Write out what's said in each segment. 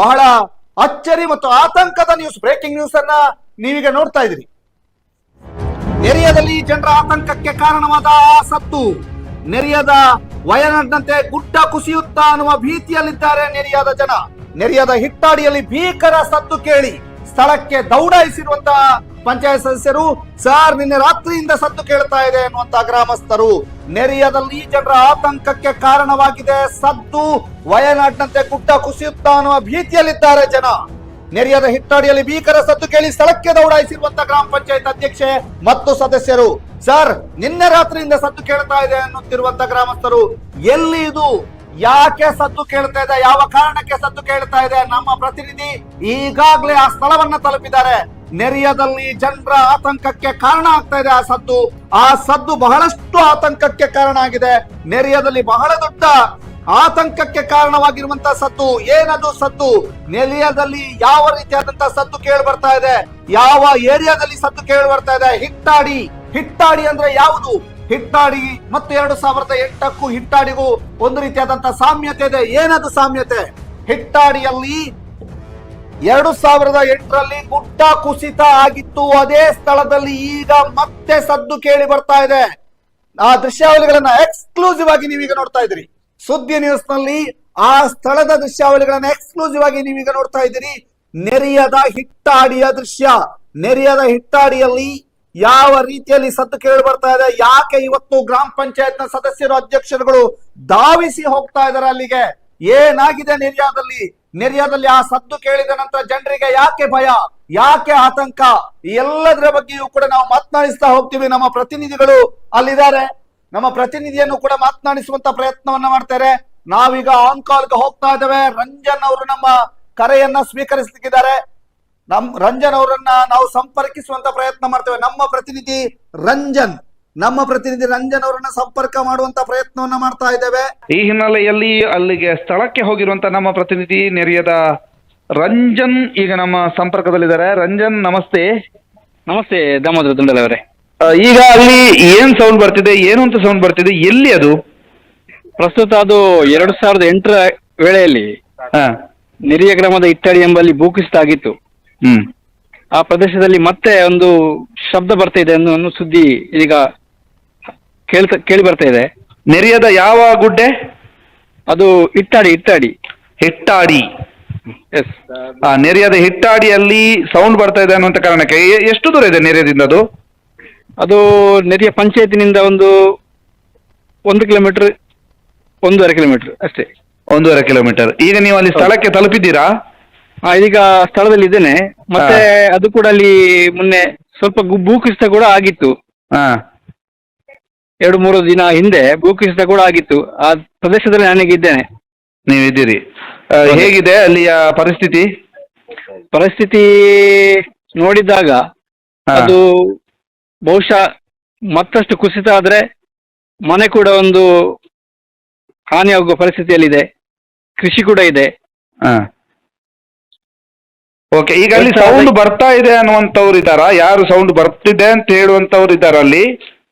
ಬಹಳ ಅಚ್ಚರಿ ಮತ್ತು ಆತಂಕದ ನ್ಯೂಸ್ ಬ್ರೇಕಿಂಗ್ ನ್ಯೂಸ್ ಅನ್ನ ನೀವೀಗ ನೋಡ್ತಾ ಇದ್ದೀರಿ. ನೆರೆಯದಲ್ಲಿ ಜನರ ಆತಂಕಕ್ಕೆ ಕಾರಣವಾದ ಸತ್ತು. ನೆರೆಯದ ವಯನಾಡ್ನಂತೆ ಗುಡ್ಡ ಕುಸಿಯುತ್ತಾ ಅನ್ನುವ ಭೀತಿಯಲ್ಲಿದ್ದಾರೆ ನೆರೆಯದ ಜನ. ನೆರೆಯದ ಹಿಟ್ಟಾಡಿಯಲ್ಲಿ ಭೀಕರ ಸತ್ತು ಕೇಳಿ ಸ್ಥಳಕ್ಕೆ ದೌಡಾಯಿಸಿರುವಂತಹ ಪಂಚಾಯತ್ ಸದಸ್ಯರು, ಸರ್, ನಿನ್ನೆ ರಾತ್ರಿಯಿಂದ ಸದ್ದು ಕೇಳ್ತಾ ಇದೆ ಅನ್ನುವಂತ ಗ್ರಾಮಸ್ಥರು. ನೆರೆಯದಲ್ಲಿ ಜನರ ಆತಂಕಕ್ಕೆ ಕಾರಣವಾಗಿದೆ. ಸದ್ದು ವಯನಾಡ್ನಂತೆ ಗುಡ್ಡ ಕುಸಿಯುತ್ತಾ ಅನ್ನುವ ಭೀತಿಯಲ್ಲಿದ್ದಾರೆ ಜನ. ನೆರೆಯದ ಹಿಟ್ಟಾಡಿಯಲ್ಲಿ ಭೀಕರ ಸದ್ದು ಕೇಳಿ ಸ್ಥಳಕ್ಕೆ ದೌಡಾಯಿಸಿರುವಂತ ಗ್ರಾಮ ಪಂಚಾಯತ್ ಅಧ್ಯಕ್ಷೆ ಮತ್ತು ಸದಸ್ಯರು, ಸರ್, ನಿನ್ನೆ ರಾತ್ರಿಯಿಂದ ಸದ್ದು ಕೇಳ್ತಾ ಇದೆ ಅನ್ನುತ್ತಿರುವಂತ ಗ್ರಾಮಸ್ಥರು, ಎಲ್ಲಿ ಇದು? ಯಾಕೆ ಸದ್ದು ಕೇಳ್ತಾ ಇದೆ? ಯಾವ ಕಾರಣಕ್ಕೆ ಸದ್ದು ಕೇಳ್ತಾ ಇದೆ? ನಮ್ಮ ಪ್ರತಿನಿಧಿ ಈಗಾಗಲೇ ಆ ಸ್ಥಳವನ್ನ ತಲುಪಿದ್ದಾರೆ. ನೆರೆಯದಲ್ಲಿ ಜನರ ಆತಂಕಕ್ಕೆ ಕಾರಣ ಆಗ್ತಾ ಇದೆ ಆ ಸದ್ದು. ಆ ಸದ್ದು ಬಹಳಷ್ಟು ಆತಂಕಕ್ಕೆ ಕಾರಣ ಆಗಿದೆ. ನೆರೆಯದಲ್ಲಿ ಬಹಳ ದೊಡ್ಡ ಆತಂಕಕ್ಕೆ ಕಾರಣವಾಗಿರುವಂತಹ ಸದ್ದು. ಏನದು ಸದ್ದು? ನೆಲೆಯದಲ್ಲಿ ಯಾವ ರೀತಿಯಾದಂತಹ ಸದ್ದು ಕೇಳಿ ಬರ್ತಾ ಇದೆ? ಯಾವ ಏರಿಯಾದಲ್ಲಿ ಸದ್ದು ಕೇಳಿ ಬರ್ತಾ ಇದೆ? ಹಿಟ್ಟಾಡಿ. ಹಿಟ್ಟಾಡಿ ಅಂದ್ರೆ ಯಾವುದು? ಹಿಟ್ಟಾಡಿ ಮತ್ತು ಎರಡು ಸಾವಿರದ ಎಂಟಕ್ಕೂ ಹಿಟ್ಟಾಡಿಗೂ ಒಂದು ರೀತಿಯಾದಂತಹ ಸಾಮ್ಯತೆ ಇದೆ. ಏನದು ಸಾಮ್ಯತೆ? ಹಿಟ್ಟಾಡಿಯಲ್ಲಿ ಎರಡು ಸಾವಿರದ ಎಂಟರಲ್ಲಿ ಗುಡ್ಡ ಕುಸಿತ ಆಗಿತ್ತು. ಅದೇ ಸ್ಥಳದಲ್ಲಿ ಈಗ ಮತ್ತೆ ಸದ್ದು ಕೇಳಿ ಬರ್ತಾ ಇದೆ. ಆ ದೃಶ್ಯಾವಳಿಗಳನ್ನ ಎಕ್ಸ್ಕ್ಲೂಸಿವ್ ಆಗಿ ನೀವೀಗ ನೋಡ್ತಾ ಇದ್ದೀರಿ. ಸುದ್ದಿ ನ್ಯೂಸ್ನಲ್ಲಿ ಆ ಸ್ಥಳದ ದೃಶ್ಯಾವಳಿಗಳನ್ನ ಎಕ್ಸ್ಕ್ಲೂಸಿವ್ ಆಗಿ ನೀವೀಗ ನೋಡ್ತಾ ಇದ್ದೀರಿ. ನೆರಿಯದ ಹಿಟ್ಟಾಡಿಯ ದೃಶ್ಯ. ನೆರಿಯದ ಹಿಟ್ಟಾಡಿಯಲ್ಲಿ ಯಾವ ರೀತಿಯಲ್ಲಿ ಸದ್ದು ಕೇಳಿ ಬರ್ತಾ ಇದೆ? ಯಾಕೆ ಇವತ್ತು ಗ್ರಾಮ ಪಂಚಾಯತ್ ಸದಸ್ಯರು, ಅಧ್ಯಕ್ಷರುಗಳು ಧಾವಿಸಿ ಹೋಗ್ತಾ ಇದಾರೆ ಅಲ್ಲಿಗೆ? ಏನಾಗಿದೆ ನೆರೆಯಾದಲ್ಲಿ? ನೆರೆಯಾದಲ್ಲಿ ಆ ಸದ್ದು ಕೇಳಿದ ನಂತರ ಜನರಿಗೆ ಯಾಕೆ ಭಯ, ಯಾಕೆ ಆತಂಕ ಎಲ್ಲದರ ಬಗ್ಗೆಯೂ ಕೂಡ ನಾವು ಮಾತನಾಡಿಸ್ತಾ ಹೋಗ್ತೀವಿ. ನಮ್ಮ ಪ್ರತಿನಿಧಿಗಳು ಅಲ್ಲಿದ್ದಾರೆ. ನಮ್ಮ ಪ್ರತಿನಿಧಿಯನ್ನು ಕೂಡ ಮಾತನಾಡಿಸುವಂತ ಪ್ರಯತ್ನವನ್ನ ಮಾಡ್ತಾರೆ. ನಾವೀಗ ಆನ್ ಕಾಲ್ಗೆ ಹೋಗ್ತಾ ಇದ್ದೇವೆ. ರಂಜನ್ ಅವರು ನಮ್ಮ ಕರೆಯನ್ನ ಸ್ವೀಕರಿಸಲಿಕ್ಕಿದ್ದಾರೆ. ನಮ್ ರಂಜನ್ ಅವರನ್ನ ನಾವು ಸಂಪರ್ಕಿಸುವಂತ ಪ್ರಯತ್ನ ಮಾಡ್ತೇವೆ. ನಮ್ಮ ಪ್ರತಿನಿಧಿ ರಂಜನ್. ನಮ್ಮ ಪ್ರತಿನಿಧಿ ರಂಜನ್ ಅವರನ್ನ ಸಂಪರ್ಕ ಮಾಡುವಂತ ಪ್ರಯತ್ನವನ್ನ ಮಾಡ್ತಾ ಇದ್ದೇವೆ. ಈ ಹಿನ್ನೆಲೆಯಲ್ಲಿ ಅಲ್ಲಿಗೆ ಸ್ಥಳಕ್ಕೆ ಹೋಗಿರುವಂತ ನಮ್ಮ ಪ್ರತಿನಿಧಿ ನೆರೆಯದ ರಂಜನ್ ಈಗ ನಮ್ಮ ಸಂಪರ್ಕದಲ್ಲಿದ್ದಾರೆ. ರಂಜನ್ ನಮಸ್ತೆ. ನಮಸ್ತೆ ದಾಮೋದರ ತುಂಡಲ ಅವರೇ. ಈಗ ಅಲ್ಲಿ ಏನ್ ಸೌಂಡ್ ಬರ್ತಿದೆ ಏನು ಅಂತ ಸೌಂಡ್ ಬರ್ತಿದೆ ಎಲ್ಲಿ ಅದು? ಪ್ರಸ್ತುತ ಅದು ಎರಡು ಸಾವಿರದ ಎಂಟರ ವೇಳೆಯಲ್ಲಿ ಹಾ. ನೆರಿಯ ಗ್ರಾಮದ ಇಟ್ಟಡಿ ಎಂಬಲ್ಲಿ ಭೂಕುಸಿತ ಆಗಿತ್ತು ಹ್ಮ್. ಆ ಪ್ರದೇಶದಲ್ಲಿ ಮತ್ತೆ ಒಂದು ಶಬ್ದ ಬರ್ತಾ ಇದೆ ಅನ್ನೋ ಅನ್ನೋ ಸುದ್ದಿ ಇದೀಗ ಕೇಳ್ತಾ ಕೇಳಿ ಬರ್ತಾ ಇದೆ. ನೆರಿಯದ ಯಾವ ಗುಡ್ಡೆ? ಅದು ಇಟ್ಟಾಡಿ ಇಟ್ಟಾಡಿ ಹಿಟ್ಟಾಡಿ. ಎಸ್ ಆ ನೆರಿಯದ ಹಿಟ್ಟಾಡಿಯಲ್ಲಿ ಸೌಂಡ್ ಬರ್ತಾ ಇದೆ ಅನ್ನುವಂಥ ಕಾರಣಕ್ಕೆ ಎ- ಎಷ್ಟು ದೂರ ಇದೆ ನೆರೆಯದಿಂದ ಅದು? ಅದು ನೆರಿಯ ಪಂಚಾಯತಿನಿಂದ ಒಂದು ಒಂದು ಕಿಲೋಮೀಟರ್ ಒಂದೂವರೆ ಕಿಲೋಮೀಟರ್ ಅಷ್ಟೇ. ಒಂದೂವರೆ ಕಿಲೋಮೀಟರ್. ಈಗ ನೀವು ಅಲ್ಲಿ ಸ್ಥಳಕ್ಕೆ ತಲುಪಿದ್ದೀರಾ? ಆ, ಇದೀಗ ಸ್ಥಳದಲ್ಲಿ ಇದ್ದೇನೆ. ಮತ್ತೆ ಅದು ಕೂಡ ಅಲ್ಲಿ ಮೊನ್ನೆ ಸ್ವಲ್ಪ ಗು- ಭೂಕುಸಿತ ಕೂಡ ಆಗಿತ್ತು. ಹಾ. ಎರಡು ಮೂರು ದಿನ ಹಿಂದೆ ಭೂಕುಸಿತ ಕೂಡ ಆಗಿತ್ತು. ಆ ಪ್ರದೇಶದಲ್ಲಿ ನಾನೀಗ ಇದ್ದೇನೆ. ನೀವಿದ್ದೀರಿ. ಆ, ಹೇಗಿದೆ ಅಲ್ಲಿಯ ಪರಿಸ್ಥಿತಿ? ಪರಿಸ್ಥಿತಿ ನೋಡಿದಾಗ ಹಾ. ಅದು ಬಹುಶಃ ಮತ್ತಷ್ಟು ಕುಸಿತ ಆದ್ರೆ ಮನೆ ಕೂಡ ಒಂದು ಹಾನಿಯಾಗುವ ಪರಿಸ್ಥಿತಿಯಲ್ಲಿದೆ. ಕೃಷಿ ಕೂಡ ಇದೆ. ಹಾ. ಓಕೆ ಈಗ ಅಲ್ಲಿ ಸೌಂಡ್ ಬರ್ತಾ ಇದೆ ಅನ್ನುವಂಥವ್ರು ಇದ್ದಾರಾ ಯಾರು ಸೌಂಡ್ ಬರ್ತಿದೆ ಅಂತ ಹೇಳುವಂತವ್ರು ಇದ್ದಾರ ಅಲ್ಲಿ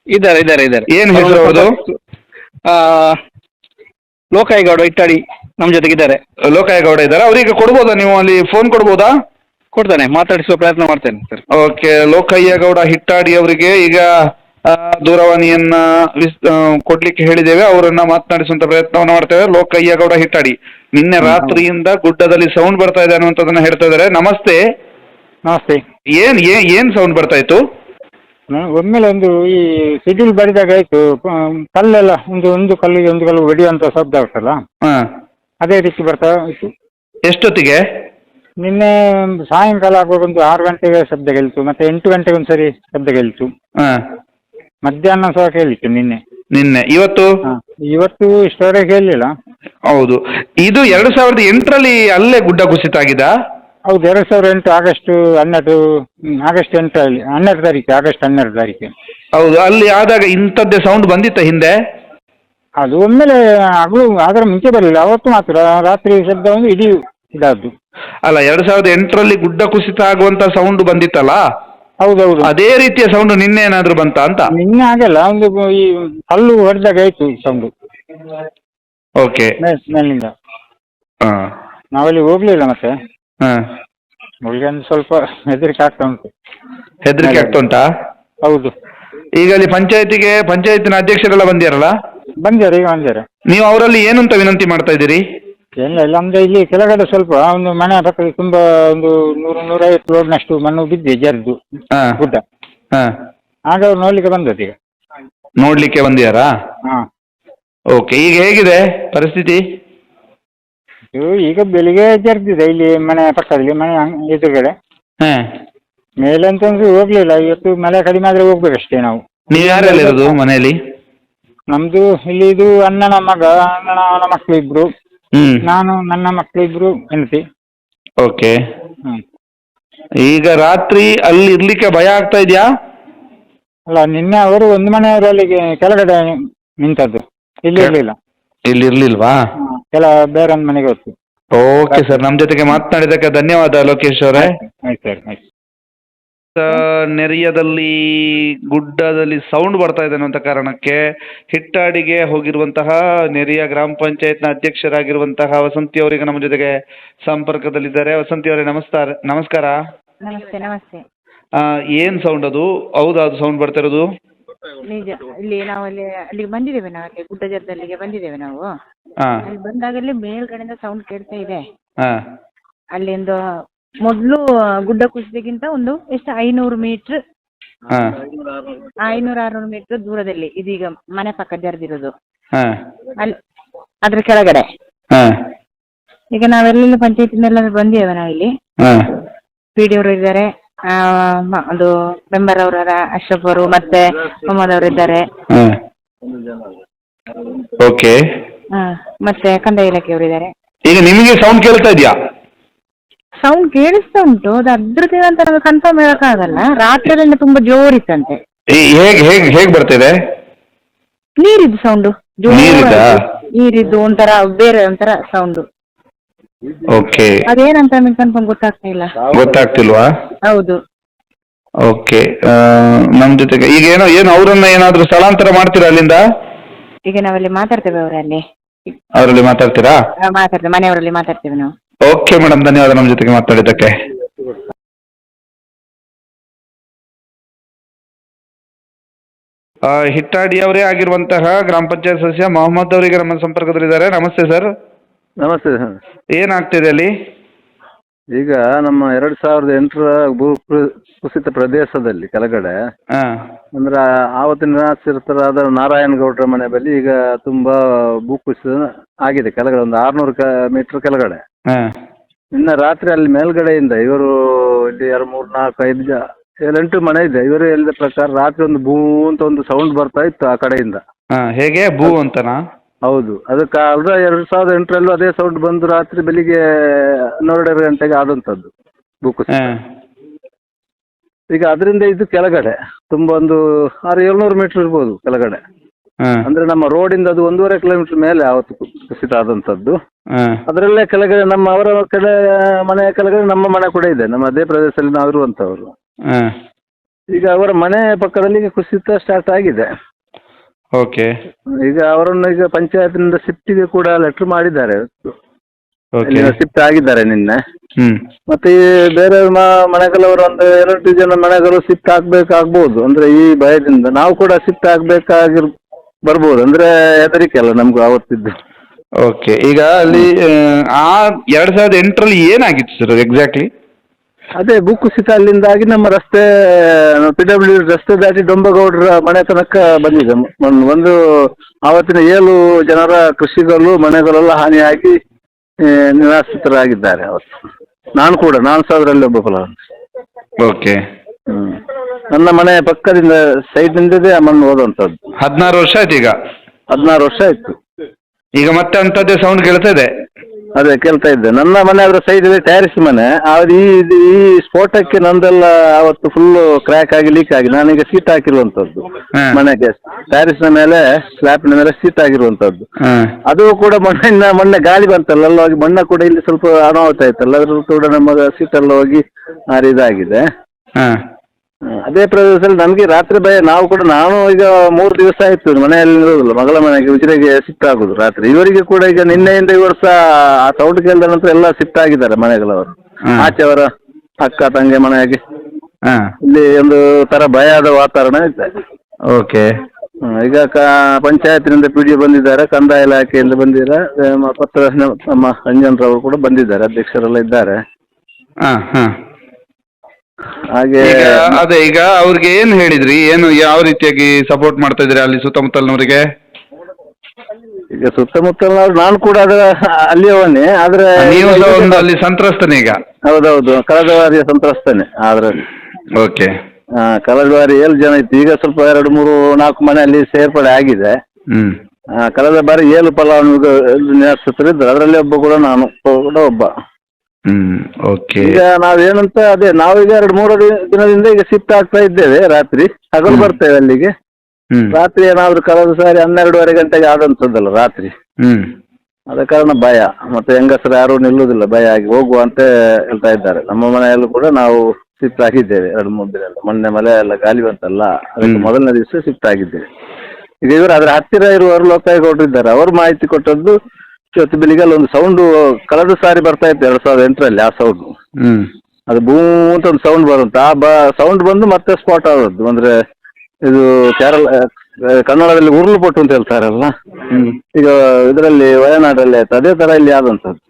ಇದ್ದಾರೆ ಇದ್ದಾರೆ ಇದ್ದಾರೆ. ಏನು ಹೆಸರು ಅವ್ರದ್ದು? ಆ, ಲೋಕಾಯಿಗೌಡ ಇಟ್ಟಾಡಿ ನಮ್ಮ ಜೊತೆಗಿದ್ದಾರೆ ಲೋಕಾಯಗೌಡ ಇದ್ದಾರೆ. ಅವ್ರಿಗೆ ಕೊಡ್ಬೋದಾ ನೀವು ಅಲ್ಲಿ ಫೋನ್ ಕೊಡ್ಬೋದಾ? ಕೊಡ್ತಾನೆ ಮಾತಾಡಿಸುವ ಪ್ರಯತ್ನ ಮಾಡ್ತೇನೆ ಸರ್. ಓಕೆ ಲೋಕಯ್ಯಗೌಡ ಹಿಟ್ಟಾಡಿ ಅವರಿಗೆ ಈಗ ಆ, ದೂರವಾಣಿಯನ್ನ ವಿಸ್ ಆ, ಕೊಡ್ಲಿಕ್ಕೆ ಹೇಳಿದ್ದೇವೆ. ಅವರನ್ನ ಮಾತನಾಡಿಸುವಂತ ಪ್ರಯತ್ನವನ್ನು ಮಾಡ್ತೇವೆ. ಲೋಕಯ್ಯಗೌಡ ಹಿಟ್ಟಾಡಿ ನಿನ್ನೆ ರಾತ್ರಿಯಿಂದ ಗುಡ್ಡದಲ್ಲಿ ಸೌಂಡ್ ಬರ್ತಾ ಇದೆ ಅನ್ನುವಂಥದ್ದನ್ನ ಹೇಳ್ತಾ ಇದ್ದಾರೆ. ನಮಸ್ತೆ. ನಮಸ್ತೆ. ಏನ್ ಏನ್ ಏನ್ ಸೌಂಡ್ ಬರ್ತಾ ಇತ್ತು? ನಾನು ಒಮ್ಮೆಲೆ ಒಂದು ಈ ಸಿಡಿಲ್ ಬಡಿದಾಗ ಆಯ್ತು ಕಲ್ಲೆಲ್ಲ ಒಂದು ಒಂದು ಕಲ್ಲಿಗೆ ಒಂದು ಕಲ್ಲು ಹೊಡೆಯುವಂಥ ಶಬ್ದ ಆಗ್ತಲ್ಲ ಹಾ. ಅದೇ ರೀತಿ ಬರ್ತಾ ಇತ್ತು ಎಷ್ಟೊತ್ತಿಗೆ? ನಿನ್ನೆ ಒಂದು ಸಾಯಂಕಾಲ ಆಗುವಾಗ ಒಂದು ಆರು ಗಂಟೆಗೆ ಶಬ್ದ ಕೇಳಿತು ಮತ್ತೆ ಎಂಟು ಗಂಟೆಗೆ ಒಂದ್ಸರಿ ಶಬ್ದ ಕೇಳಿತು. ಹಾ. ಮಧ್ಯಾಹ್ನ ಸಹ ಕೇಳಿತ್ತು ನಿನ್ನೆ. ನಿನ್ನೆ. ಇವತ್ತು? ಹಾ. ಇವತ್ತು ಇಷ್ಟವರೆಗೆ ಕೇಳಲಿಲ್ಲ. ಹೌದು. ಇದು ಎರಡು ಸಾವಿರದ ಎಂಟರಲ್ಲಿ ಅಲ್ಲೇ ಗುಡ್ಡ ಕುಸಿತ ಆಗಿದಾ? ಹೌದು ಎರಡು ಸಾವಿರ ಎಂಟು ಆಗಸ್ಟ್ ಹನ್ನೆರಡು ಹ್ಮ್, ಆಗಸ್ಟ್ ಎಂಟರಲ್ಲಿ ಹನ್ನೆರಡು ತಾರೀಕು ಆಗಸ್ಟ್ ಹನ್ನೆರಡು ತಾರೀಕು. ಹೌದು ಅಲ್ಲಿ ಆದಾಗ ಇಂಥದ್ದೇ ಸೌಂಡ್ ಬಂದಿತ್ತ ಹಿಂದೆ? ಅದು ಒಮ್ಮೆಲೆ ಆಗಲು ಅದರ ಮುಂಚೆ ಬರಲಿಲ್ಲ ಅವತ್ತು ಮಾತ್ರ ರಾತ್ರಿ ಶಬ್ದ ಒಂದು ಇಡೀ ಇದಾದ್ದು. ಅಲ್ಲ ಎರಡು ಸಾವಿರದ ಎಂಟರಲ್ಲಿ ಗುಡ್ಡ ಕುಸಿತ ಆಗುವಂತ ಸೌಂಡ್ ಬಂದಿತ್ತಲ್ಲ? ಹೌದೌದು. ಅದೇ ರೀತಿಯ ಸೌಂಡ್ ನಿನ್ನೆ ಏನಾದ್ರೂ ಬಂತ ಅಂತ? ನಿನ್ನೆ ಆಗಲ್ಲ ಒಂದು ಈ ಹಲ್ಲು ಹೊಡೆದಾಗ ಆಯ್ತು ಸೌಂಡು ಓಕೆ ಮೇಲಿಂದ ನಾವಲ್ಲಿ ಹೋಗ್ಲಿಲ್ಲ ಮತ್ತೆ. ಹಾ. ಸ್ವಲ್ಪ ಹೆದರಿಕೆ ಆಗ್ತಾ ಉಂಟು. ಹೆದರಿಕೆ ಆಗ್ತಾ ಉಂಟಾ? ಹೌದು. ಈಗ ಅಲ್ಲಿ ಪಂಚಾಯತಿಗೆ ಪಂಚಾಯತಿನ ಅಧ್ಯಕ್ಷರೆಲ್ಲ ಬಂದಿರಲ್ಲ? ಬಂದಿದ್ದಾರೆ ಈಗ ಬಂದಿದ್ದಾರೆ. ನೀವು ಅವರಲ್ಲಿ ಏನಂತ ವಿನಂತಿ ಮಾಡ್ತಾ ಇದ್ದೀರಿ? ಎಲ್ಲ ಇಲ್ಲ ಅಂದ್ರೆ ಇಲ್ಲಿ ಕೆಳಗಡೆ ಸ್ವಲ್ಪ ಒಂದು ಮನೆ ಪಕ್ಕದಲ್ಲಿ ತುಂಬಾ ಒಂದು ನೂರು ನೂರೈವತ್ತು ರೋಡ್ನಷ್ಟು ಮಣ್ಣು ಬಿದ್ದಿದೆ ಜರಿದು ಹಾಂ. ಗುಡ್ಡ. ಹಾಂ. ಆಗ ಅವ್ರು ನೋಡ್ಲಿಕ್ಕೆ ಬಂದದ್ದು ಈಗ. ನೋಡ್ಲಿಕ್ಕೆ ಬಂದಿದ್ದಾರಾ? ಹಾ. ಓಕೆ ಈಗ ಹೇಗಿದೆ ಪರಿಸ್ಥಿತಿ? ಇದು ಈಗ ಬೆಳಿಗ್ಗೆ ಜರ್ದಿದೆ ಇಲ್ಲಿ ಮನೆ ಪಕ್ಕದಲ್ಲಿ ಮನೆ ಅಂಗ್- ಎದುರುಗಡೆ. ಹಾ. ಮೇಲೆ ಅಂತಂದ್ರೆ ಹೋಗ್ಲಿಲ್ಲ ಇವತ್ತು ಮಳೆ ಕಡಿಮೆ ಆದ್ರೆ ಹೋಗ್ಬೇಕಷ್ಟೇ ನಾವು. ನೀವು ಯಾರೆಲ್ಲ ಇರೋದು ಮನೆಯಲ್ಲಿ? ನಮ್ದು ಇಲ್ಲಿ ಇದು ಅಣ್ಣನ ಮಗ ಅಣ್ಣನ ಅವನ ಮಕ್ಕಳು ಇಬ್ರು. ಹ್ಮ್. ನಾನು ನನ್ನ ಮಕ್ಕಳು ಇಬ್ರು ಹೆಂಡತಿ. ಓಕೆ. ಹ್ಮ್. ಈಗ ರಾತ್ರಿ ಅಲ್ಲಿ ಇರ್ಲಿಕ್ಕೆ ಭಯ ಆಗ್ತಾ ಇದೆಯಾ? ಅಲ್ಲ ನಿನ್ನೆ ಅವರು ಒಂದು ಮನೆಯವರು ಅಲ್ಲಿಗೆ ಕೆಳಗಡೆ ನಿಂತದ್ದು. ಇಲ್ಲಿ ಇರ್ಲಿಲ್ಲ. ಇಲ್ಲಿ ಇರ್ಲಿಲ್ವಾ? ಕೆಲ ಬೇರೆ ಒಂದು ಮನೆಗೆ ಹೋಗ್ತೀವಿ. ಓಕೆ ಸರ್ ನಮ್ಮ ಜೊತೆಗೆ ಮಾತನಾಡಿದ್ದಕ್ಕೆ ಧನ್ಯವಾದ ಲೋಕೇಶ್ ಅವರೇ. ಆಯ್ತು ಸರ್ ಆಯ್ತು. ನೆರಿಯದಲ್ಲಿ ಗುಡ್ಡದಲ್ಲಿ ಸೌಂಡ್ ಬರ್ತಾ ಇದೆ ಅನ್ನುವಂಥ ಕಾರಣಕ್ಕೆ ಹಿಟ್ಟಾಡಿಗೆ ಹೋಗಿರುವಂತಹ ನೆರಿಯ ಗ್ರಾಮ ಪಂಚಾಯತ್ನ ಅಧ್ಯಕ್ಷರಾಗಿರುವಂತಹ ವಸಂತಿ ಅವರಿಗೆ ನಮ್ಮ ಜೊತೆಗೆ ಸಂಪರ್ಕದಲ್ಲಿದ್ದಾರೆ. ವಸಂತಿ ಅವರೇ ನಮಸ್ಕಾರ ನಮಸ್ಕಾರ. ನಮಸ್ತೆ ನಮಸ್ತೆ. ಆ, ಏನ್ ಸೌಂಡ್ ಅದು? ಹೌದಾ ಅದು ಸೌಂಡ್ ಬರ್ತಾ ಇರೋದು. ನಿಜ. ಇಲ್ಲಿ ನಾವು ಅಲ್ಲಿ ಅಲ್ಲಿಗೆ ಬಂದಿದ್ದೇವೆ ನಾವು ಅಲ್ಲಿ ಗುಡ್ಡಜರದಲ್ಲಿಗೆ ಬಂದಿದ್ದೇವೆ ನಾವು. ಹಾ. ಅಲ್ಲಿ ಬಂದಾಗಲೇ ಮೇಲ್ಗಡೆಯಿಂದ ಸೌಂಡ್ ಕೇಳ್ತಾ ಇದೆ. ಅಲ್ಲಿಂದ ಮೊದಲು ಗುಡ್ಡ ಕುಸಿದಕ್ಕಿಂತ ಒಂದು ಎಷ್ಟು ಐನೂರು ಮೀಟರ್ ಹಾ. ಐನೂರು ಆರ್ನೂರು ಮೀಟ್ರ್ ದೂರದಲ್ಲಿ ಇದೀಗ ಮನೆ ಪಕ್ಕ ಜರ್ದಿರೋದು. ಹಾ. ಅಲ್ಲಿ ಅದ್ರ ಕೆಳಗಡೆ. ಈಗ ಈಗ ನಾವೆಲ್ಲ ಪಂಚಾಯತಿನೆಲ್ಲ ಬಂದಿದ್ದೇವೆ ನಾವಿಲ್ಲಿ ಇಲ್ಲಿ. ಪಿ ಡಿ ಅವರು ಇದ್ದಾರೆ. ಅದು ಮೆಂಬರ್ ಅವರ ಅಶ್ರಫ್ ಅವರು ಮತ್ತೆ ಮೊಹಮ್ಮದ್ ಅವರು ಇದ್ದಾರೆ. ಹಾ ಓಕೆ. ಹಾ ಮತ್ತೆ ಕಂದಾಯ ಇಲಾಖೆಯವರು ಇದ್ದಾರೆ ಈಗ ನಿಮಗೆ ಸೌಂಡ್ ಕೇಳ್ತಾ ಇದೆಯಾ? ಸೌಂಡ್ ಕೇಳಿಸ್ತಾ ಉಂಟು ಅದು ಅದ್ರದ್ದು ಅಂತ ನಮಗೆ ಕನ್ಫರ್ಮ್ ಹೇಳಕ್ಕಾಗಲ್ಲ. ರಾತ್ರಿಯಿಂದ ತುಂಬಾ ಜೋರಿತ್ತಂತೆ. ಹೇಗೆ ಹೇಗೆ ಹೇಗೆ ಬರ್ತಿದೆ? ನೀರಿದ್ದು ಸೌಂಡು ನೀರಿದ್ದಾ? ನೀರಿದ್ದು ಒಂಥರ ಬೇರೆ ಒಂಥರ ಸೌಂಡು ಓಕೆ ಅದೇನಂತ ನಮಗೆ ಕನ್ಫರ್ಮ್ ಗೊತ್ತಾಗ್ತಾ ಇಲ್ಲ. ಗೊತ್ತಾಗ್ತಿಲ್ವಾ? ಹೌದು. ಓಕೆ ನಮ್ಮ ಜೊತೆಗೆ ಈಗ ಏನೋ ಏನು ಅವರನ್ನ ಏನಾದರೂ ಸ್ಥಳಾಂತರ ಮಾಡ್ತೀರಾ ಅಲ್ಲಿಂದ? ಈಗ ನಾವಲ್ಲಿ ಮಾತಾಡ್ತೇವೆ ಅವರಲ್ಲಿ. ಅವರಲ್ಲಿ ಮಾತಾಡ್ತೀರಾ? ಮಾತಾಡ್ತೇವೆ. ಮನೆಯವರಲ್ಲಿ ಮಾತಾಡ್ತೇವೆ ನಾವು. ಓಕೆ ಮೇಡಮ್ ಧನ್ಯವಾದ ನಮ್ಮ ಜೊತೆಗೆ ಮಾತಾಡಿದ್ದಕ್ಕೆ. ಆ, ಹಿಟ್ಟಾಡಿ ಅವರೇ ಆಗಿರುವಂತಹ ಗ್ರಾಮ ಪಂಚಾಯತ್ ಸದಸ್ಯ ಮೊಹಮ್ಮದ್ ಅವರಿಗೆ ನಮ್ಮ ಸಂಪರ್ಕದಲ್ಲಿದ್ದಾರೆ. ನಮಸ್ತೆ ಸರ್. ನಮಸ್ತೆ ಸರ್. ಏನಾಗ್ತಿದೆ ಅಲ್ಲಿ? ಈಗ ನಮ್ಮ ಎರಡು ಸಾವಿರದ ಎಂಟರ ಭೂ ಕು- ಕುಸಿತ ಪ್ರದೇಶದಲ್ಲಿ ಕೆಳಗಡೆ ಹಾ. ಅಂದ್ರೆ ಆವತ್ತಿನ ನಿರಾಶ್ರಿತರಾದ ನಾರಾಯಣ ಗೌಡ್ರ ಮನೆ ಬಳಿ ಈಗ ತುಂಬಾ ಭೂಕುಸಿತ ಆಗಿದೆ. ಕೆಳಗಡೆ ಒಂದು ಆರ್ನೂರು ಕ ಮೀಟರ್ ಕೆಳಗಡೆ. ಇನ್ನ ನಿನ್ನೆ ರಾತ್ರಿ ಅಲ್ಲಿ ಮೇಲ್ಗಡೆಯಿಂದ ಇವರು ಇಲ್ಲಿ ಎರಡು ಮೂರು ನಾಲ್ಕು ಐದು ಜ ಏಳೆಂಟು ಮನೆ ಇದೆ. ಇವರು ಹೇಳಿದ ಪ್ರಕಾರ ರಾತ್ರಿ ಒಂದು ಭೂ ಅಂತ ಒಂದು ಸೌಂಡ್ ಬರ್ತಾ ಇತ್ತು ಆ ಕಡೆಯಿಂದ. ಹಾ ಹೇಗೆ ಭೂ ಅಂತನಾ? ಹೌದು. ಅದಕ್ಕೆ ಅಲ್ರ ಎರಡು ಸಾವಿರದ ಎಂಟರಲ್ಲೂ ಅದೇ ಸೌಂಡ್ ಬಂದು ರಾತ್ರಿ ಬೆಳಿಗ್ಗೆ ಹನ್ನೆರಡು ಗಂಟೆಗೆ ಆದಂಥದ್ದು ಭೂಕುಸಿತ. ಈಗ ಅದರಿಂದ ಇದು ಕೆಳಗಡೆ ತುಂಬ ಒಂದು ಆರು ಏಳ್ನೂರು ಮೀಟರ್ ಇರ್ಬೋದು ಕೆಳಗಡೆ. ಅಂದ್ರೆ ನಮ್ಮ ರೋಡಿಂದ ಅದು ಒಂದೂವರೆ ಕಿಲೋಮೀಟರ್ ಮೇಲೆ ಆವತ್ತು ಕುಸಿತ ಆದಂತದ್ದು ಅದರಲ್ಲೇ ಕೆಳಗಡೆ ನಮ್ಮ ಅವರ ಕಡೆ ಮನೆಯ ಕೆಳಗಡೆ ನಮ್ಮ ಮನೆ ಕೂಡ ಇದೆ. ನಮ್ಮ ಅದೇ ಪ್ರದೇಶದಲ್ಲಿ ನಾವು ಇರುವಂಥವ್ರು ಈಗ ಅವರ ಮನೆ ಪಕ್ಕದಲ್ಲಿ ಈಗ ಕುಸಿತ ಸ್ಟಾರ್ಟ್ ಆಗಿದೆ. ಓಕೆ. ಈಗ ಅವರನ್ನು ಈಗ ಪಂಚಾಯತ್ನಿಂದ ಶಿಫ್ಟಿಗೆ ಕೂಡ ಲೆಟರ್ ಮಾಡಿದ್ದಾರೆ. ಓಕೆ. ಶಿಫ್ಟ್ ಆಗಿದ್ದಾರೆ ನಿನ್ನೆ. ಹ್ಮ್. ಮತ್ತೆ ಈ ಬೇರೆ ಮ- ಮನೆಗಳವರು ಒಂದು ಎರಡು ಜನ ಮನೆಗಳು ಶಿಫ್ಟ್ ಆಗ್ಬೇಕಾಗ್ಬೋದು. ಅಂದ್ರೆ ಈ ಭಯದಿಂದ ನಾವು ಕೂಡ ಶಿಫ್ಟ್ ಆಗ್ಬೇಕಾಗಿರ್ ಬರ್ಬೋದು. ಅಂದ್ರೆ ಹೆದರಿಕೆ ಅಲ್ಲ ನಮ್ಗೆ ಆವತ್ತಿದ್ದು. ಓಕೆ. ಈಗ ಅಲ್ಲಿ ಆ, ಆ ಎರಡ್ ಸಾವಿರದ ಎಂಟರಲ್ಲಿ ಏನಾಗಿತ್ತು ಸರ್ ಎಕ್ಸಾಕ್ಟ್ಲಿ ಅದೇ ಭೂಕುಸಿತ ಅಲ್ಲಿಂದಾಗಿ ನಮ್ಮ ರಸ್ತೆ ಪಿ ಡಬ್ಲ್ಯೂ ರಸ್ತೆ ದಾಟಿ ಡೊಂಬಗೌಡರ ಮನೆ ತನಕ ಬಂದಿದೆ. ಒಂದು ಒಂದು ಆವತ್ತಿನ ಏಳು ಜನರ ಕೃಷಿಗಳು ಮನೆಗಳೆಲ್ಲ ಹಾನಿಯಾಗಿ ನಿರಾಶ್ರಿತರಾಗಿದ್ದಾರೆ ಅವತ್ತು. ನಾನು ಕೂಡ ನಾನು ಸಹ ಅದರಲ್ಲಿ ಒಬ್ಬ ಫಲ ಓಕೆ. ಹ್ಮ್. ನನ್ನ ಮನೆ ಪಕ್ಕದಿಂದ ಸೈಡ್ನಿಂದದೇ ಆ ಮಣ್ಣು ಹೋದಂಥದ್ದು ಹದಿನಾರು ವರ್ಷ ಆಯ್ತು ಈಗ? ಹದಿನಾರು ವರ್ಷ ಆಯ್ತು. ಈಗ ಮತ್ತೆ ಅಂಥದ್ದೇ ಸೌಂಡ್ ಕೇಳ್ತಾ ಇದೆ. ಅದೇ ಕೇಳ್ತಾ ಇದ್ದೆ. ನನ್ನ ಮನೆ ಅದರ ಇದೆ ಟ್ಯಾರಿಸ್ ಮನೆ. ಅದು ಈ ಇದು- ಈ ಸ್ಫೋಟಕ್ಕೆ ನಂದೆಲ್ಲ ಅವತ್ತು ಫುಲ್ ಕ್ರ್ಯಾಕ್ ಆಗಿ ಲೀಕ್ ಆಗಿ ನಾನೀಗ ಸೀಟ್ ಹಾಕಿರುವಂತದ್ದು ಮನೆಗೆ. ಮನೆಗೆ ನ ಮೇಲೆ ಸ್ಲ್ಯಾಬ್ನ ಮೇಲೆ ಸೀಟ್ ಆಗಿರುವಂತದ್ದು ಹಾ. ಅದು ಕೂಡ ಮಣ್ಣಿನ ಮೊನ್ನೆ ಗಾಳಿ ಬಂತಲ್ಲ ಎಲ್ಲ ಹೋಗಿ ಮಣ್ಣ ಕೂಡ ಇಲ್ಲಿ ಸ್ವಲ್ಪ ಅನಾಹುತ ಆಯ್ತಲ್ಲ ಅದ್ರ ಕೂಡ ನಮ್ಮ ಸೀಟೆಲ್ಲ ಹೋಗಿ ಆ ಇದಾಗಿದೆ. ಹಾ. ಅದೇ ಪ್ರದೇಶದಲ್ಲಿ ನಮಗೆ ರಾತ್ರಿ ಭಯ ನಾವು ಕೂಡ ನಾನು ಈಗ ಮೂರು ದಿವಸ ಆಯ್ತು ಮನೆಯಲ್ಲಿ ಇರೋದಿಲ್ಲ ಮಗಳ ಮನೆಗೆ ಉಜಿರೆಗೆ ಶಿಫ್ಟ್ ಆಗುದು ರಾತ್ರಿ. ಇವರಿಗೆ ಕೂಡ ಈಗ ನಿನ್ನೆಯಿಂದ ಈ ವರ್ಷ ಆ ಸೌಂಡ್ ಕೇಳಿದ ನಂತರ ಎಲ್ಲ ಶಿಫ್ಟ್ ಆಗಿದ್ದಾರೆ ಮನೆಗಳವರು. ಆಚೆ ಆಚೆಯವರ ಅಕ್ಕ ತಂಗಿ ಮನೆಯಾಗಿ ಹಾ. ಇಲ್ಲಿ ಒಂದು ತರ ಭಯದ ವಾತಾವರಣ ಇದೆ. ಓಕೆ. ಹ್ಮ್. ಈಗ ಕ ಪಂಚಾಯತಿನಿಂದ ಪಿ ಡಿ ಬಂದಿದ್ದಾರೆ ಕಂದಾಯ ಇಲಾಖೆಯಿಂದ ಬಂದಿದ್ದಾರೆ ಮ- ಪತ್ರ ನಮ್ಮ ಅಂಜನ್ರವರು ಕೂಡ ಬಂದಿದ್ದಾರೆ ಅಧ್ಯಕ್ಷರೆಲ್ಲ ಇದ್ದಾರೆ. ಹಾ ಹಾ. ಹಾಗೆ ಈಗ ಅದೇ ಈಗ ಅವ್ರಿಗೆ ಏನು ಹೇಳಿದ್ರಿ? ಏನು ಯಾವ ರೀತಿಯಾಗಿ ಸಪೋರ್ಟ್ ಮಾಡ್ತಾ ಇದ್ರಿ ಅಲ್ಲಿ ಸುತ್ತಮುತ್ತಲಿನವರಿಗೆ? ಈಗ ಸುತ್ತಮುತ್ತಲಿನವ್ರು ನಾನು ಕೂಡ ಅದರ ಅಲ್ಲಿಯವನ್ನೇ ಆದ್ರೆ ನೀವು ಒಂದು ಅಲ್ಲಿ ಸಂತ್ರಸ್ತನೇ ಈಗ? ಹೌದೌದು ಕಳೆದ ಬಾರಿಯ ಸಂತ್ರಸ್ತನೆ ಅದ್ರಲ್ಲಿ ಓಕೆ. ಆ, ಕಳೆದ ಬಾರಿ ಏಳು ಜನ ಇತ್ತು ಈಗ ಸ್ವಲ್ಪ ಎರಡು ಮೂರು ನಾಲ್ಕು ಮನೆ ಅಲ್ಲಿ ಸೇರ್ಪಡೆ ಆಗಿದೆ. ಹ್ಮ್. ಆ, ಕಳೆದ ಬಾರಿ ಏಳು ಫಲಾನುಭವಿಗಳು ನಿರಾಶ್ರಿತರು ಇದ್ರು ಅದರಲ್ಲಿ ಒಬ್ಬ ಕೂಡ ನಾನು ಕೂಡ ಒಬ್ಬ. ಹ್ಮ್ ಓಕೆ ಈಗ ನಾವೇನಂತ ಅದೇ ನಾವೀಗ ಎರಡು ಮೂರು ದಿ- ದಿನದಿಂದ ಈಗ ಶಿಫ್ಟ್ ಆಗ್ತಾ ಇದ್ದೇವೆ ರಾತ್ರಿ. ಹಗಲು ಬರ್ತೇವೆ ಅಲ್ಲಿಗೆ. ಹ್ಮ್. ರಾತ್ರಿ ಏನಾದ್ರು ಕಳೆದ ಸಾರಿ ಹನ್ನೆರಡುವರೆ ಗಂಟೆಗೆ ಆದಂಥದ್ದಲ್ಲ ರಾತ್ರಿ. ಹ್ಮ್. ಆದ ಕಾರಣ ಭಯ. ಮತ್ತೆ ಹೆಂಗಸರು ಯಾರು ನಿಲ್ಲುವುದಿಲ್ಲ ಭಯ ಆಗಿ ಹೋಗುವ ಅಂತ ಹೇಳ್ತಾ ಇದ್ದಾರೆ. ನಮ್ಮ ಮನೆಯಲ್ಲೂ ಕೂಡ ನಾವು ಶಿಫ್ಟ್ ಆಗಿದ್ದೇವೆ ಎರಡು ಮೂರು ದಿನ ಎಲ್ಲ. ಮೊನ್ನೆ ಮಳೆ ಎಲ್ಲ ಗಾಲಿ ಬಂತಲ್ಲ ಅದಕ್ಕೆ ಮೊದಲನೇ ದಿವಸ ಶಿಫ್ಟ್ ಆಗಿದ್ದೇವೆ. ಈಗ ಇವರು ಅದರ ಹತ್ತಿರ ಇರುವವರು ಲೋಕಾಯುಕ್ತರು ಇದ್ದಾರೆ. ಅವರು ಮಾಹಿತಿ ಕೊಟ್ಟದ್ದು ಇವತ್ತು ಬೆಳಿಗ್ಗೆ ಒಂದು ಸೌಂಡು ಕಳೆದ ಸಾರಿ ಬರ್ತಾ ಇತ್ತು ಎರಡು ಸಾವಿರದ ಎಂಟರಲ್ಲಿ ಆ ಸೌಂಡ್ ಹ್ಮ್. ಅದು ಬೂ ಅಂತ ಒಂದು ಸೌಂಡ್ ಬರುತ್ತೆ? ಆ ಬ ಸೌಂಡ್ ಬಂದು ಮತ್ತೆ ಸ್ಪಾಟ್ ಆದದ್ದು. ಅಂದ್ರೆ ಇದು ಕೇರಳ ಕನ್ನಡದಲ್ಲಿ ಉರುಳು ಪಟ್ಟು ಅಂತ ಹೇಳ್ತಾರಲ್ಲ? ಹ್ಮ್. ಈಗ ಇದರಲ್ಲಿ ವಯನಾಡಲ್ಲಿ ಆಯ್ತು. ಅದೇ ತರ ಇಲ್ಲಿ ಆದಂತದ್ದು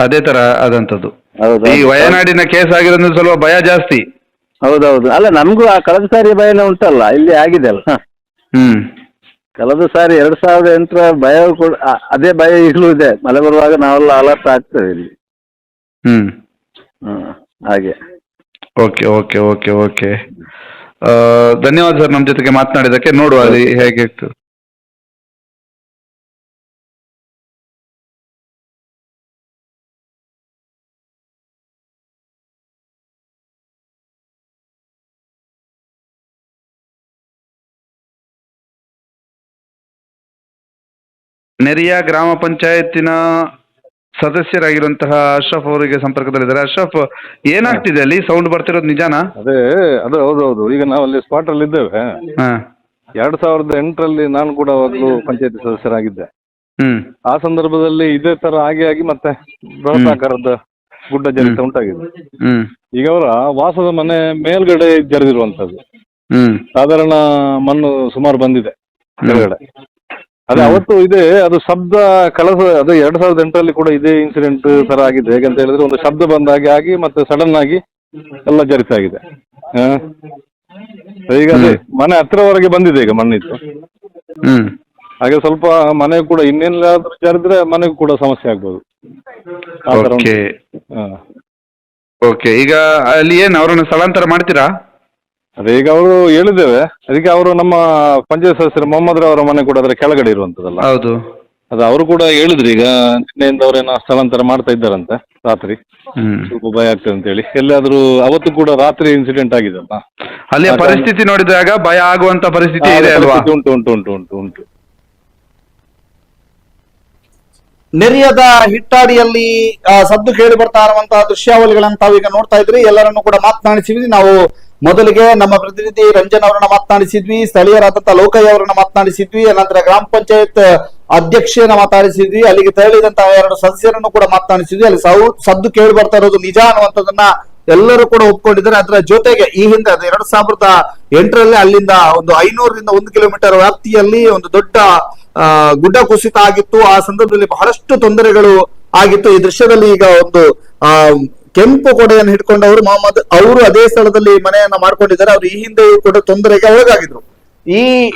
ಅದೇ ತರ ಆದಂತದ್ದು ಹೌದು ಈ ವಯನಾಡಿನ ಕೇಸ್ ಆಗಿರೋದ್ರಿಂದ ಸ್ವಲ್ಪ ಭಯ ಜಾಸ್ತಿ. ಹೌದೌದು. ಅಲ್ಲ ನಮಗೂ ಆ ಕಳೆದ ಸಾರಿ ಭಯನೇ ಉಂಟಲ್ಲ. ಇಲ್ಲಿ ಆಗಿದೆ ಅಲ್ಲ. ಹ್ಮ್. ಕಳೆದ ಸಾರಿ ಎರಡು ಸಾವಿರದ ಎಂಟರ ಭಯ ಕೂಡ ಅದೇ ಭಯ ಈಗಲೂ ಇದೆ. ಮಳೆ ಬರುವಾಗ ನಾವೆಲ್ಲ ಅಲರ್ಟ್ ಆಗ್ತೇವೆ ಇಲ್ಲಿ. ಹ್ಮ್. ಹ್ಮ್ ಹಾಗೆ. Okay okay okay okay. ಧನ್ಯವಾದ ಸರ್ ನಮ್ಮ ಜೊತೆಗೆ ಮಾತನಾಡಿದಕ್ಕೆ ನೋಡುವ ಅಲ್ಲಿ ಹೇಗೆ ಇತ್ತು ನೆರಿಯ ಗ್ರಾಮ ಪಂಚಾಯತಿನ ಸದಸ್ಯರಾಗಿರುವಂತಹ ಅಶ್ರಫ್ ಅವರಿಗೆ ಸಂಪರ್ಕದಲ್ಲಿದ್ದಾರೆ. ಅಶ್ರಫ್ ಏನಾಗ್ತಿದೆ ಅಲ್ಲಿ? ಸೌಂಡ್ ಬರ್ತಿರೋದು ನಿಜಾನಾ? ಅದೇ ಅದೇ ಹೌದೌದು. ಈಗ ನಾವು ಅಲ್ಲಿ ಸ್ಪಾಟ್ ಅಲ್ಲಿ ಇದ್ದೇವೆ. ಹಾ. ಎರಡ್ ಸಾವಿರದ ಎಂಟರಲ್ಲಿ ನಾನು ಕೂಡ ಅವಾಗಲೂ ಪಂಚಾಯತಿ ಸದಸ್ಯರಾಗಿದ್ದೆ. ಹ್ಮ್. ಆ ಸಂದರ್ಭದಲ್ಲಿ ಇದೇ ತರ ಆಗಿ ಆಗಿ ಮತ್ತೆ ಬೃಹತ್ ಗುಡ್ಡ ಜರಿತ ಉಂಟಾಗಿದೆ. ಹ್ಮ್. ಈಗ ಅವರ ವಾಸದ ಮನೆ ಮೇಲ್ಗಡೆ ಜರಿದಿರುವಂತದ್ದು ಹ್ಮ್. ಸಾಧಾರಣ ಮಣ್ಣು ಸುಮಾರು ಬಂದಿದೆ. ಕೆಳಗಡೆ ಅದೇ ಅವತ್ತು ಇದೆ ಅದು ಶಬ್ದ ಕಳಸ ಅದು ಎರಡ್ ಸಾವಿರದ ಎಂಟರಲ್ಲಿ ಕೂಡ ಇದೇ ಇನ್ಸಿಡೆಂಟ್ ತರ ಆಗಿದೆ. ಹೇಗಂತ ಹೇಳಿದ್ರೆ ಒಂದು ಶಬ್ದ ಬಂದಾಗೆ ಆಗಿ ಮತ್ತೆ ಸಡನ್ ಆಗಿ ಎಲ್ಲ ಜರಿತಾಗಿದೆ ಹ? ಈಗ ಅದೇ ಮನೆ ಹತ್ರವರೆಗೆ ಬಂದಿದೆ ಈಗ ಮಣ್ಣಿತ್ತು ಹ್ಮ್. ಹಾಗೆ ಸ್ವಲ್ಪ ಮನೆ ಕೂಡ ಇನ್ನೇನಾದ್ರೂ ಜರಿದ್ರೆ ಮನೆಗೂ ಕೂಡ ಸಮಸ್ಯೆ ಆಗ್ಬೋದು. ಆ ಥರ ಉಂಟು. ಓಕೆ. ಹ. ಓಕೆ. ಈಗ ಅಲ್ಲಿ ಏನ್ ಅವರನ್ನು ಸ್ಥಳಾಂತರ ಮಾಡ್ತೀರಾ? ಅದೇ ಈಗ ಅವರು ಹೇಳಿದ್ದೇವೆ. ಅದಕ್ಕೆ ಅವರು ನಮ್ಮ ಪಂಚಾಯತ್ ಸದಸ್ಯರು ಮೊಹಮ್ಮದ್ ಅವರ ಮನೆ ಕೂಡ ಅದರ ಕೆಳಗಡೆ ಇರುವಂತದಲ್ಲ. ಹೌದು. ಅದು ಅವರು ಕೂಡ ಹೇಳಿದ್ರು ಈಗ ನಿನ್ನೆಯಿಂದ ಅವರೇನೋ ಸ್ಥಳಾಂತರ ಮಾಡ್ತಾ ಇದ್ದಾರಂತೆ ರಾತ್ರಿ. ಹ್ಮ್. ಸ್ವಲ್ಪ ಭಯ ಆಗ್ತದೆ ಅಂತ ಹೇಳಿ ಎಲ್ಲಾದ್ರೂ ಅವತ್ತು ಕೂಡ ರಾತ್ರಿ ಇನ್ಸಿಡೆಂಟ್ ಆಗಿದೆ ಅಲ್ಲ ಅಲ್ಲಿಯ ಪರಿಸ್ಥಿತಿ ನೋಡಿದಾಗ ಭಯ ಆಗುವಂತ ಪರಿಸ್ಥಿತಿ ಇದೆ ಅಲ್ವಾ? ಪರಿಸ್ಥಿತಿ ಉಂಟು ಉಂಟು ಉಂಟು ಉಂಟು ಉಂಟು. ನೆರಿಯದ ಹಿಟ್ಟಾಡಿಯಲ್ಲಿ ಆ, ಸದ್ದು ಕೇಳಿ ಬರ್ತಾ ಇರುವಂತಹ ದೃಶ್ಯಾವಳಿಗಳನ್ನು ತಾವೀಗ ನೋಡ್ತಾ ಇದ್ರಿ. ಎಲ್ಲರನ್ನು ಕೂಡ ಮಾತನಾಡಿಸಿದ್ವಿ ನಾವು ಮೊದಲಿಗೆ ನಮ್ಮ ಪ್ರತಿನಿಧಿ ರಂಜನ್ ಅವರನ್ನ ಮಾತನಾಡಿಸಿದ್ವಿ ಸ್ಥಳೀಯರಾದಂತಹ ಲೋಕಯ್ಯ ಅವರನ್ನ ಮಾತನಾಡಿಸಿದ್ವಿ ನಂತರ ಗ್ರಾಮ ಪಂಚಾಯತ್ ಅಧ್ಯಕ್ಷೆಯನ್ನ ಮಾತಾಡಿಸಿದ್ವಿ ಅಲ್ಲಿಗೆ ತೆರಳಿದಂತಹ ಎರಡು ಸದಸ್ಯರನ್ನು ಕೂಡ ಮಾತನಾಡಿಸಿದ್ವಿ. ಅಲ್ಲಿ ಸದ್ದು ಕೇಳಿ ಬರ್ತಾ ಇರೋದು ನಿಜ ಅನ್ನುವಂಥದ್ದನ್ನ ಎಲ್ಲರೂ ಕೂಡ ಒಪ್ಕೊಂಡಿದ್ದಾರೆ. ಅದರ ಜೊತೆಗೆ ಈ ಹಿಂದೆ ಎರಡ್ ಸಾವಿರದ ಎಂಟರಲ್ಲಿ ಅಲ್ಲಿಂದ ಒಂದು ಐನೂರರಿಂದ ಒಂದು ಕಿಲೋಮೀಟರ್ ವ್ಯಾಪ್ತಿಯಲ್ಲಿ ಒಂದು ದೊಡ್ಡ ಗುಡ್ಡ ಕುಸಿತ ಆಗಿತ್ತು. ಆ ಸಂದರ್ಭದಲ್ಲಿ ಬಹಳಷ್ಟು ತೊಂದರೆಗಳು ಆಗಿತ್ತು. ಈ ದೃಶ್ಯದಲ್ಲಿ ಈಗ ಒಂದು ಕೆಂಪು ಕೊಡೆಯನ್ನು ಹಿಡ್ಕೊಂಡವರು ಮೊಹಮ್ಮದ್. ಅವರು ಅದೇ ಸ್ಥಳದಲ್ಲಿ ಮನೆಯನ್ನ ಮಾಡ್ಕೊಂಡಿದ್ದಾರೆ. ಅವರು ಈ ಹಿಂದೆ ಕೂಡ ತೊಂದರೆಗೆ ಒಳಗಾಗಿದ್ರು. ಈ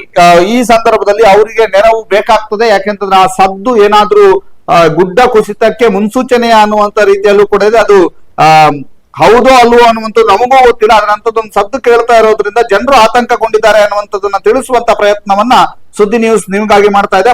ಈ ಸಂದರ್ಭದಲ್ಲಿ ಅವರಿಗೆ ನೆರವು ಬೇಕಾಗ್ತದೆ. ಯಾಕೆಂತಂದ್ರೆ ಆ ಸದ್ದು ಏನಾದ್ರೂ ಗುಡ್ಡ ಕುಸಿತಕ್ಕೆ ಮುನ್ಸೂಚನೆ ಅನ್ನುವಂತ ರೀತಿಯಲ್ಲೂ ಕೂಡ ಇದೆ. ಅದು, ಆ, ಹೌದೋ ಅಲ್ವೋ ಅನ್ನುವಂಥದ್ದು ನಮಗೂ ಗೊತ್ತಿಲ್ಲ. ಆದ್ರೆ ಅಂತದೊಂದು ಸದ್ದು ಕೇಳ್ತಾ ಇರೋದ್ರಿಂದ ಜನರು ಆತಂಕಗೊಂಡಿದ್ದಾರೆ ಅನ್ನುವಂಥದ್ದನ್ನ ತಿಳಿಸುವಂತ ಪ್ರಯತ್ನವನ್ನ ಸುದ್ದಿ ನ್ಯೂಸ್ ನಿಮ್ಗಾಗಿ ಮಾಡ್ತಾ ಇದೆ.